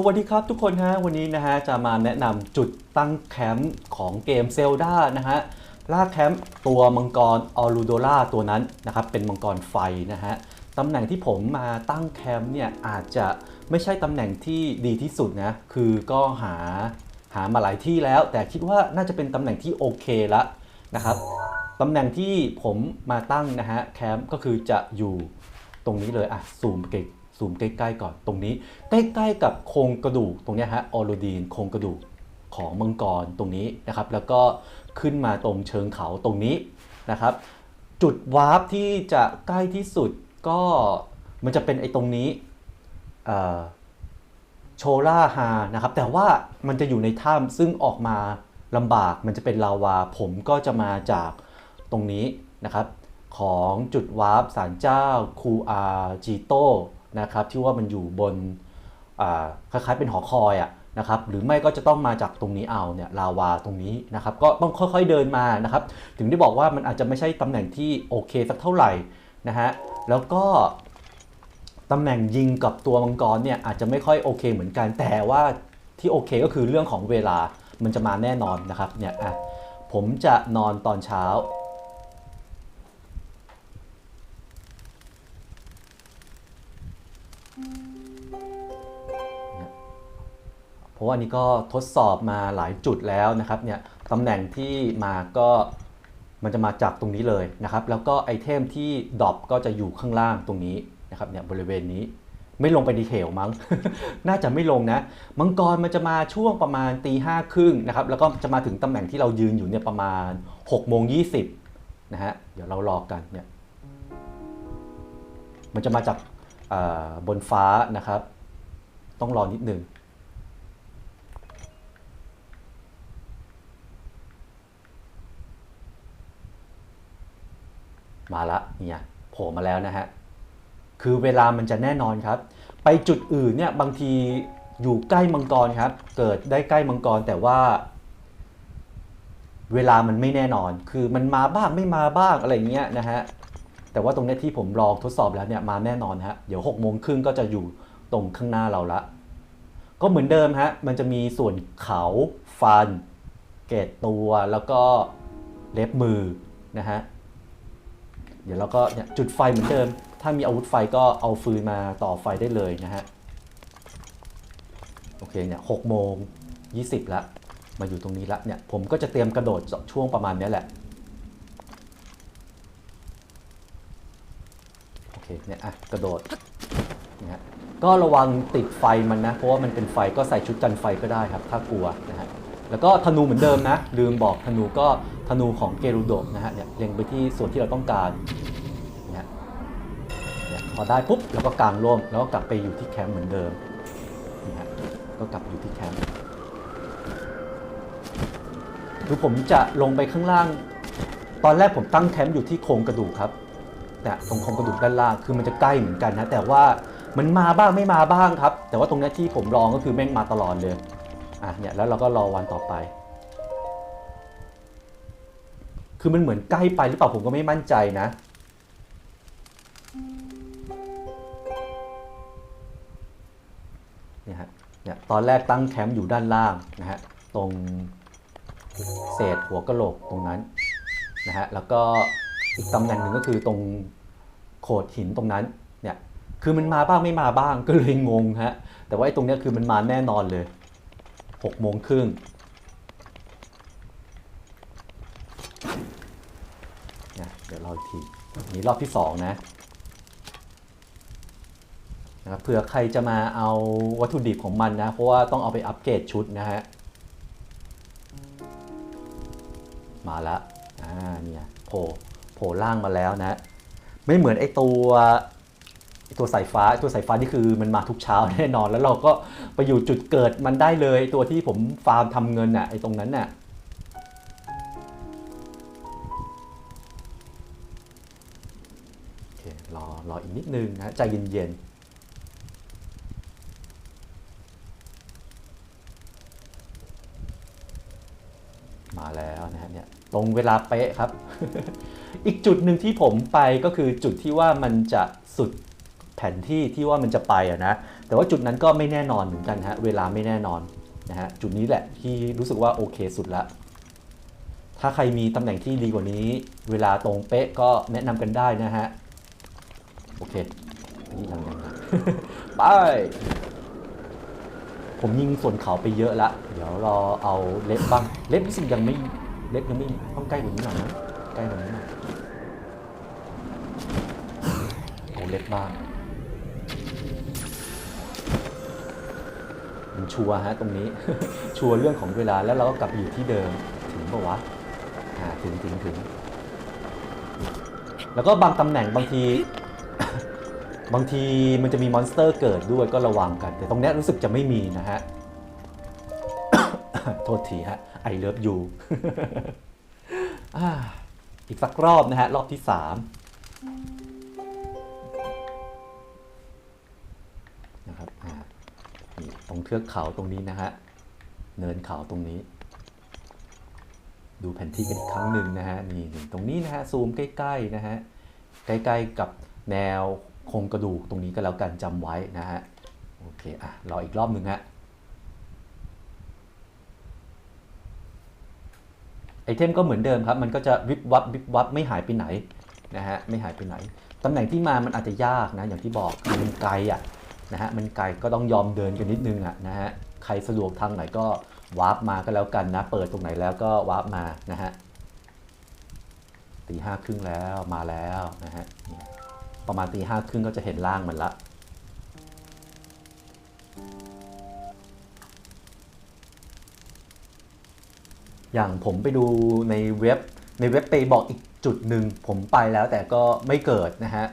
สวัสดีครับทุกคนฮะวันนี้นะฮะจะมาแนะนำจุดตั้งแคมป์ของเกมเซลดานะฮะล่าแคมป์ตัวมังกรออรูโดล่าตัวนั้นนะครับเป็นมังกรไฟนะฮะตำแหน่งที่ผมมาตั้งแคมป์เนี่ยอาจจะไม่ใช่ตำแหน่งที่ดีที่สุดนะคือก็หาหามาหลายที่แล้ว แต่คิดว่าน่าจะเป็นตำแหน่งที่โอเคละนะครับตำแหน่งที่ผมมาตั้งนะฮะแคมป์ก็คือจะอยู่ตรงนี้เลยอะซูมเก ซูมใกล้ๆก่อนตรงนี้ ใกล้ๆกับโครงกระดูกตรงนี้ฮะออโรดีนโครงกระดูกของมังกรตรงนี้นะครับ แล้วก็ขึ้นมาตรงเชิงเขาตรงนี้นะครับ จุดวาร์ปที่จะใกล้ที่สุดก็มันจะเป็นไอ้ตรงนี้โชล่าฮานะครับ แต่ว่ามันจะอยู่ในถ้ำซึ่งออกมาลำบากมันจะเป็นลาวา ผมก็จะมาจากตรงนี้นะครับ ของจุดวาร์ปสารเจ้าคูอาจิโต นะครับที่ว่ามันอยู่บนคล้ายๆเป็นหอคอยอะนะครับหรือไม่ก็จะต้องมาจากตรงนี้เอาเนี่ยลาวาตรงนี้นะครับก็ต้องค่อยๆเดินมานะครับถึงได้บอกว่ามันอาจจะไม่ใช่ตำแหน่งที่โอเคสักเท่าไหร่นะฮะแล้วก็ตำแหน่งยิงกับตัวมังกรเนี่ยอาจจะไม่ค่อยโอเคเหมือนกันแต่ว่าที่โอเคก็คือเรื่องของเวลามันจะมาแน่นอนนะครับเนี่ยอะผมจะนอนตอนเช้า ว่าอันนี้ก็ทดสอบมาหลายจุดแล้วนะครับเนี่ยตำแหน่งที่มาก็มันจะมาจากตรงนี้เลยนะครับ แล้วก็ไอเทมที่ดรอปก็จะอยู่ข้างล่างตรงนี้นะครับเนี่ยบริเวณนี้ไม่ลงไปดีเทลมั้ง น่าจะไม่ลงนะ มังกรมันจะมาช่วงประมาณตีห้าครึ่งนะครับ แล้วก็จะมาถึงตำแหน่งที่เรายืนอยู่เนี่ยประมาณ6กโมงยีนะฮะ เดี๋ยวเรารอกันเนี่ย มันจะมาจากบนฟ้านะครับ ต้องรอนิดนึง มาละเนี่ยโผล่มาแล้วนะฮะคือเวลามันจะแน่นอนครับ ไปจุดอื่นเนี่ยบางทีอยู่ใกล้มังกรครับ เกิดได้ใกล้มังกรแต่ว่า เวลามันไม่แน่นอน คือมันมาบ้างไม่มาบ้างอะไรเงี้ยนะฮะแต่ว่าตรงนี้ที่ผมลองทดสอบแล้วเนี่ยมาแน่นอนฮะเดี๋ยว6กโมงครึ่งก็จะอยู่ตรงข้างหน้าเราละ ก็เหมือนเดิมฮะมันจะมีส่วนเขาฟัน เกตตัวแล้วก็เล็บมือนะฮะ เดี๋ยวเราก็เนี่ยจุดไฟเหมือนเดิม ถ้ามีอาวุธไฟก็เอาฟืนมาต่อไฟได้เลยนะฮะ โอเคเนี่ยหกโมงยี่สิบละ มาอยู่ตรงนี้ละเนี่ยผมก็จะเตรียมกระโดดช่วงประมาณนี้แหละ โอเคเนี่ยอะกระโดดนะฮะก็ระวังติดไฟมันนะ เพราะว่ามันเป็นไฟก็ใส่ชุดกันไฟก็ได้ครับ ถ้ากลัวนะฮะ แล้วก็ธนูเหมือนเดิมนะ ลืมบอกธนูก็ ธนูของเกรุโดะนะฮะเนี่ยเล็งไปที่ส่วนที่เราต้องการเนี่ยเนี่ยพอได้ปุ๊บเราก็กางร่มแล้วก็กลับไปอยู่ที่แคมป์เหมือนเดิมนี่ฮะก็กลับอยู่ที่แคมป์คือผมจะลงไปข้างล่าง ตอนแรกผมตั้งแคมป์อยู่ที่โครงกระดูกครับเนี่ยตรงโครงกระดูกด้านล่างคือมันจะใกล้เหมือนกันนะแต่ว่ามันมาบ้างไม่มาบ้างครับ แต่ว่าตรงนี้ที่ผมลองก็คือแม่งมาตลอดเลยอะเนี่ยแล้วเราก็รอวันต่อไป คือมันเหมือนใกล้ไปหรือเปล่าผมก็ไม่มั่นใจนะ เนี่ยฮะ เนี่ยตอนแรกตั้งแคมป์อยู่ด้านล่างนะฮะ ตรงเศษหัวกะโหลกตรงนั้นนะฮะ แล้วก็อีกตำแหน่งหนึ่งก็คือตรงโขดหินตรงนั้น เนี่ย คือมันมาบ้างไม่มาบ้างก็เลยงงฮะ แต่ว่าไอ้ตรงเนี้ยคือมันมาแน่นอนเลยหกโมงครึ่ง นะ มีราอีกทีนี้รอบที่สองนะนะครับเผื่อใครจะมาเอาวัตถุดิบของมันนะ เพราะว่าต้องเอาไปอัปเกรดชุดนะฮะ มาละอ่าเนี่ยโผล่โผล่ล่างมาแล้วนะ ไม่เหมือนไอตัวไอตัวสายฟ้าตัวสายฟ้านี่คือมันมาทุกเช้าแน่นอน แล้วเราก็ไปอยู่จุดเกิดมันได้เลยตัวที่ผมฟาร์มทำเงินน่ะไอตรงนั้นน่ะ อีกนิดนึงนะใจเย็นๆมาแล้วนะฮะเนี่ยตรงเวลาเป๊ะครับ อีกจุดหนึ่งที่ผมไปก็คือจุดที่ว่ามันจะสุดแผนที่ที่ว่ามันจะไปอะนะแต่ว่าจุดนั้นก็ไม่แน่นอนเหมือนกันฮะเวลาไม่แน่นอนนะฮะจุดนี้แหละที่รู้สึกว่าโอเคสุดละถ้าใครมีตำแหน่งที่ดีกว่านี้ เวลาตรงเป๊ะก็แนะนำกันได้นะฮะ โอเคนี่ยังยังยัง ไป ผมยิงส่วนเขาไปเยอะละ เดี๋ยวรอเอาเล็บบ้าง เล็บรู้สึกยังไม่ เล็บยังไม่ต้องใกล้กว่านี้หน่อยนะใกล้กว่านี้หน่อยเอาเล็บบ้างมันชัวร์ฮะตรงนี้ ชัวร์เรื่องของเวลาแล้วเราก็กลับไปอยู่ที่เดิมถึงปะวะอ่าถึงถึงถึง แล้วก็บางตำแหน่งบางที บางทีมันจะมีมอนสเตอร์เกิดด้วยก็ระวังกัน แต่ตรงนี้รู้สึกจะไม่มีนะฮะ โทษทีฮะไอเลิฟยูอีกสักรอบนะฮะ รอบที่สามนะครับตรงเทือกเขาตรงนี้นะฮะ เนินเขาตรงนี้ ดูแผนที่กันอีกครั้งหนึ่งนะฮะ นี่นี่ตรงนี้นะฮะ ซูมใกล้ ๆ นะฮะ ใกล้ ๆ กับ แนวโครงกระดูกตรงนี้ก็แล้วกันจำไว้นะฮะโอเคอะรออีกรอบหนึ่งฮะไอเทมก็เหมือนเดิมครับ มันก็จะวิบวับวิบวับไม่หายไปไหนนะฮะไม่หายไปไหนตำแหน่งที่มามันอาจจะยากนะอย่างที่บอกมันไกลอะนะฮะมันไกลก็ต้องยอมเดินกันนิดนึงอะนะฮะใครสะดวกทางไหนก็วาร์ปมาก็แล้วกันนะ เปิดตรงไหนแล้วก็วาร์ปมานะฮะตีห้าครึ่งแล้วมาแล้วนะฮะ ประมาณตีห้าครึ่งก็จะเห็นล่างมันละ อย่างผมไปดูในเว็บในเว็บไปบอกอีกจุดหนึ่งผมไปแล้วแต่ก็ไม่เกิดนะฮะ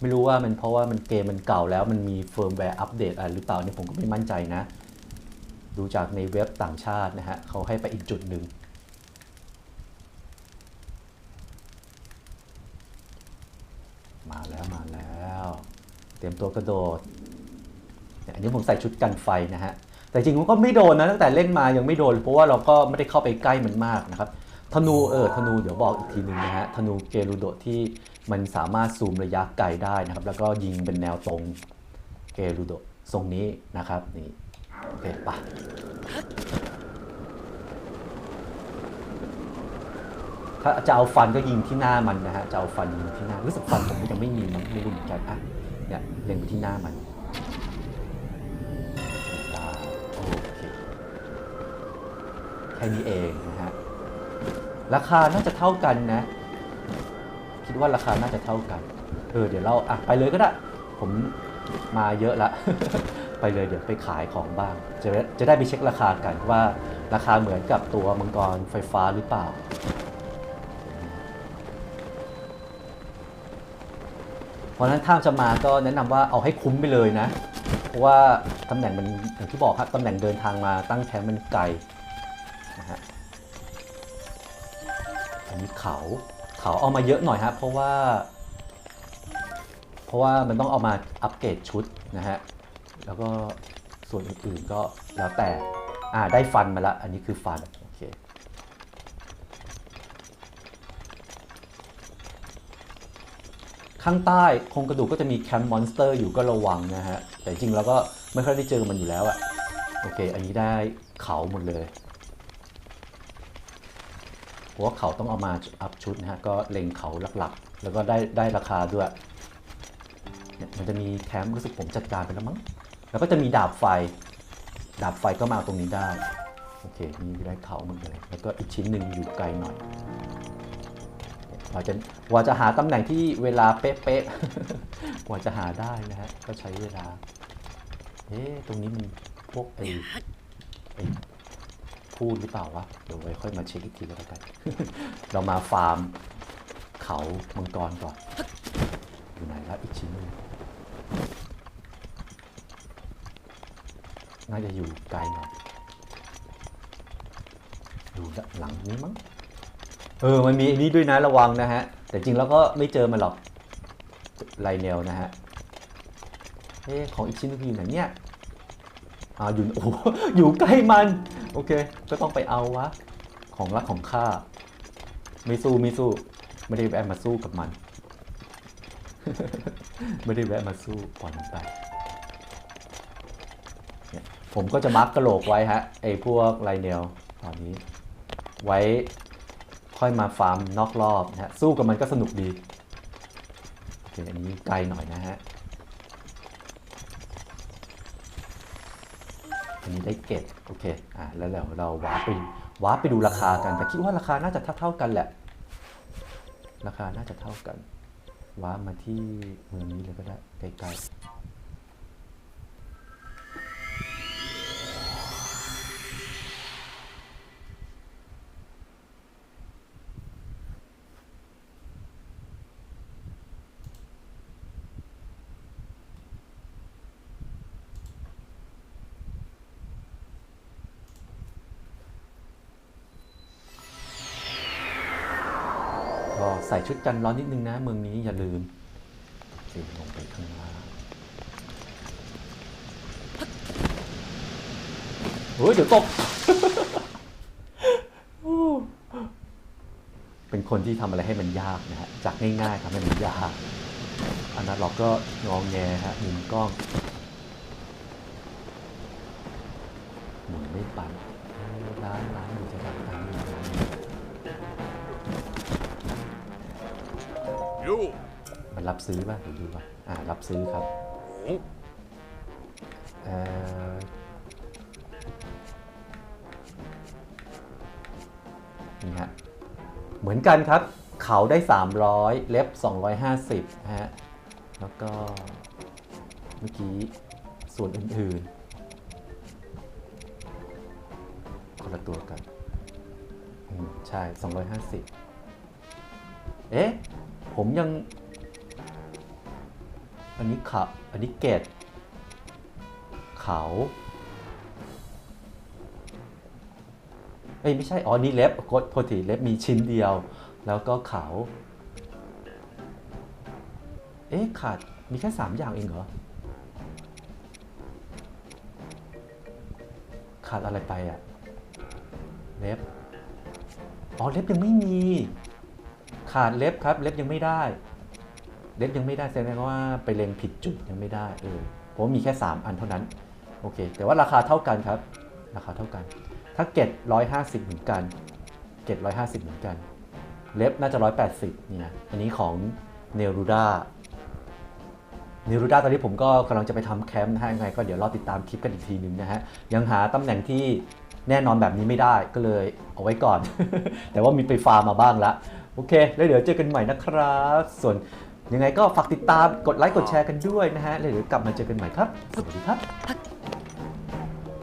ไม่รู้ว่ามันเพราะว่ามันเกมมันเก่าแล้วมันมีเฟิร์มแวร์อัปเดตอะไรหรือเปล่าเนี่ยผมก็ไม่มั่นใจนะ ดูจากในเว็บต่างชาตินะฮะเขาให้ไปอีกจุดหนึ่ง มาแล้วมาแล้ว เตรียมตัวกระโดดอันนี้ผมใส่ชุดกันไฟนะฮะ แต่จริงมันก็ไม่โดนนะตั้งแต่เล่นมายังไม่โดน เพราะว่าเราก็ไม่ได้เข้าไปใกล้มันมากนะครับ ธนูเออธนูเดี๋ยวบอกอีกทีหนึ่งนะฮะ ธนูเกรูโดที่มันสามารถซูมระยะไกลได้นะครับ แล้วก็ยิงเป็นแนวตรงเกรูโดทรงนี้นะครับนี่โอเคปะถ้าจะเอาฟันก็ยิงที่หน้ามันนะฮะจะเอาฟันยิงที่หน้ารู้สึกฟันผมยังไม่มีมั้งไม่รู้เหมือนกันอะ เนี่ยเล็งไปที่หน้ามันตาโอเคแค่นี้เองนะฮะราคาน่าจะเท่ากันนะ คิดว่าราคาน่าจะเท่ากันเออเดี๋ยวเราอะไปเลยก็ได้ ผมมาเยอะละ ไปเลยเดี๋ยวไปขายของบ้าง จะจะได้ไปเช็คราคากันว่าราคาเหมือนกับตัวมังกรไฟฟ้าหรือเปล่า เพราะฉะนั้นถ้าจะมาก็แนะนำว่าเอาให้คุ้มไปเลยนะ เพราะว่าตำแหน่งมันอย่างที่บอกครับตำแหน่งเดินทางมาตั้งแคมป์มันไกลนะฮะอันนี้เขาเขาเอามาเยอะหน่อยฮะเพราะว่า เพราะว่ามันต้องเอามาอัปเกรดชุดนะฮะแล้วก็ส่วนอื่นๆก็แล้วแต่อ่าได้ฟันมาละอันนี้คือฟันโอเค ข้างใต้โครงกระดูกก็จะมีแคมป์มอนสเตอร์อยู่ก็ระวังนะฮะ แต่จริงเราก็ไม่ค่อยได้เจอมันอยู่แล้วอะโอเค อันนี้ได้เขาหมดเลยเพราะว่าเขาต้องเอามาอัพชุดนะฮะ ก็เล็งเขาหลักๆ แล้วก็ได้ได้ราคาด้วยเนี่ยมันจะมีแคมป์รู้สึกผมจัดการไปแล้วมั้ง แล้วก็จะมีดาบไฟ ดาบไฟก็มาตรงนี้ได้ โอเค นี่ได้เขาหมดเลย แล้วก็อีกชิ้นหนึ่งอยู่ไกลหน่อย กว่าจะกว่าจะหาตำแหน่งที่เวลาเป๊ะๆกว่าจะหาได้นะฮะก็ใช้เวลาเอ๊ะตรงนี้มันพวกไอ้ไอ้พูดหรือเปล่าวะเดี๋ยวไว้ค่อยมาเช็คอีกทีก็แล้วกันเรามาฟาร์มเขามังกรก่อนอยู่ไหนละอีกชิ้นหนึงน่าจะอยู่ไกลหน่อยอยู่ด้านหลังนี้มั้ง เออ มันมีอันนี้ด้วยนะระวังนะฮะ แต่จริงแล้วก็ไม่เจอมันหรอกไลเนลนะฮะ เอ๊ของอีกชิ้นนึงอยู่ไหนเนี่ยอ่าอยู่โอ้อยู่ใกล้มัน โอเค ก็ต้องไปเอาวะ ของรักของข้า ไม่สู้ไม่สู้ ไม่ได้แวะมาสู้กับมัน ไม่ได้แวะมาสู้ปล่อยมันไปผมก็จะมาร์กกระโหลกไว้ฮะไอ้พวกไรเนลตอนนี้ ไว้ ค่อยมาฟาร์มนอกรอบนะฮะสู้กับมันก็สนุกดีโอเคอันนี้ไกลหน่อยนะฮะอันนี้ได้เก็บโอเคอะแล้วเราเราวาร์ปไปวาร์ปไปดูราคากันแต่คิดว่าราคาน่าจะเท่าเท่ากันแหละ ราคาน่าจะเท่ากันวาร์ปมาที่เมืองนี้เลยก็ได้ใกลๆ ใส่ชุดกันร้อนนิดนึงนะเมืองนี้อย่าลืมสีลงไปข้างล่างเฮ้ยเดี๋ยวตก เป็นคนที่ทำอะไรให้มันยากนะฮะ จากง่ายๆทำให้มันยากอันนั้นเราก็งองแงฮะมุมกล้อง You มันรับซื้อป่ะเดี๋ยวดูป่ะอ่ารับซื้อครับเอ่อนี่ฮะเหมือนกันครับ เขาได้ 300 เล็บ 250นะฮะแล้วก็เมื่อกี้ส่วนอื่นๆคนละตัวกันอืมใช่ 250 เอ๊ะ ผมยัง อันนี้ขาอันนี้เกตเขาเอ้ยไม่ใช่ อ๋อ นี่เล็บกดโทษทีเล็บมีชิ้นเดียว แล้วก็เขาเอ๊ะขาดมีแค่สามอย่างเองเหรอ ขาดอะไรไปอะเล็บ อ๋อ เล็บยังไม่มี ขาดเล็บครับ เล็บยังไม่ได้ เล็บยังไม่ได้แสดงว่าไปเล็งผิดจุดยังไม่ได้เออเพราะมีแค่ 3 อันเท่านั้นโอเค แต่ว่าราคาเท่ากันครับ ราคาเท่ากัน ถ้าเก็ต150 เหมือนกัน เก็ต150 เหมือนกัน เล็บน่าจะ 180เนี่ยอันนี้ของเนรูด้าเนรูด้าตอนนี้ผมก็กำลังจะไปทำแคมป์นะฮะยังไงก็เดี๋ยวรอติดตามคลิปกันอีกทีนึงนะฮะ ยังหาตำแหน่งที่แน่นอนแบบนี้ไม่ได้ก็เลยเอาไว้ก่อน แต่ว่ามีไปฟาร์มมาบ้างละ โอเค แล้วเดี๋ยวเจอกันใหม่นะครับ ส่วนยังไงก็ฝากติดตามกดไลค์กดแชร์กันด้วยนะฮะแล้วเดี๋ยวกลับมาเจอกันใหม่ครับ สวัสดีครับ